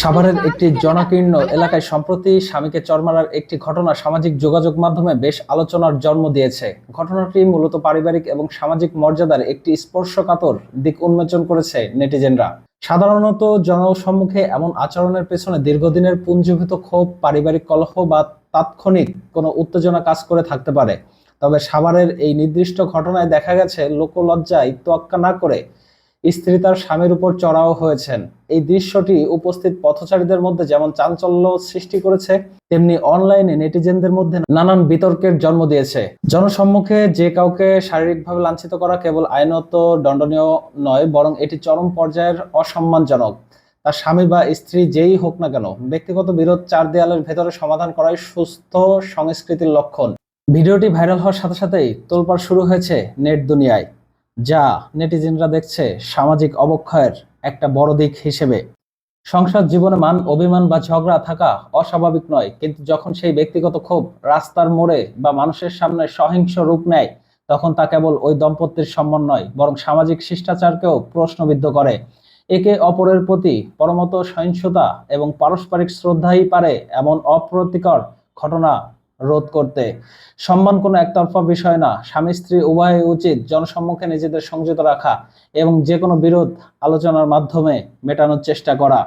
সাভারের একটি জনাকীর্ণ এলাকায় সম্প্রতি স্বামীকে চর মারার একটি ঘটনা সামাজিক যোগাযোগ মাধ্যমে বেশ আলোচনার জন্ম দিয়েছে। ঘটনাটি মূলত পারিবারিক এবং সামাজিক মর্যাদার একটি স্পর্শকাতর দিক উন্মোচন করেছে নেটিজেনরা। সাধারণত জনসম্মুখে এমন আচরণের পেছনে দীর্ঘদিনের পুঞ্জীভূত ক্ষোভ, পারিবারিক কলহ বা তাৎক্ষণিক কোনো উত্তেজনা কাজ করে থাকতে পারে। তবে সাভারের এই নির্দিষ্ট ঘটনায় দেখা গেছে, লোকলজ্জায় তোয়াক্কা না করে স্ত্রী তার স্বামীর উপর চড়াও হয়েছেন। এই দৃশ্যটি উপস্থিত পথচারীদের মধ্যে যেমন চাঞ্চল্য সৃষ্টি করেছে, তেমনি অনলাইনে নেটিজেনদের মধ্যে নানান বিতর্কের জন্ম দিয়েছে। জনসম্মুখে যে কাউকে শারীরিকভাবে লাঞ্ছিত করা কেবল আইনত দণ্ডনীয় নয়, বরং এটি চরম পর্যায়ের অসম্মানজনক। তার স্বামী বা স্ত্রী যেই হোক না কেন, ব্যক্তিগত বিরোধ চার দেয়ালের ভেতরে সমাধান করাই সুস্থ সংস্কৃতির লক্ষণ। ভিডিওটি ভাইরাল হওয়ার সাথে সাথেই তোলপাড় শুরু হয়েছে নেট দুনিয়ায়। যা নেটিজেনরা দেখছে সামাজিক অবক্ষয়ের একটা বড় দিক হিসেবে। সংসার জীবনে মান, অভিমান বা ঝগড়া থাকা অস্বাভাবিক নয়, কিন্তু যখন সেই ব্যক্তিগত ক্ষোভ রাস্তার মোড়ে বা মানুষের সামনে সহিংস রূপ নেয়, তখন তা কেবল ওই দম্পতির সম্মান নয়, বরং সামাজিক শিষ্টাচারকেও প্রশ্নবিদ্ধ করে। একে অপরের প্রতি পরমত সহিংসতা এবং পারস্পরিক শ্রদ্ধাই পারে এমন অপ্রতিকর ঘটনা রোধ করতে। সম্মান কোনো একতরফা বিষয় না। স্বামী, স্ত্রী উভয়ই উচিত জনসম্মুখে নিজেদের সংযত রাখা এবং যে কোনো বিরোধ আলোচনার মাধ্যমে মেটানোর চেষ্টা করা।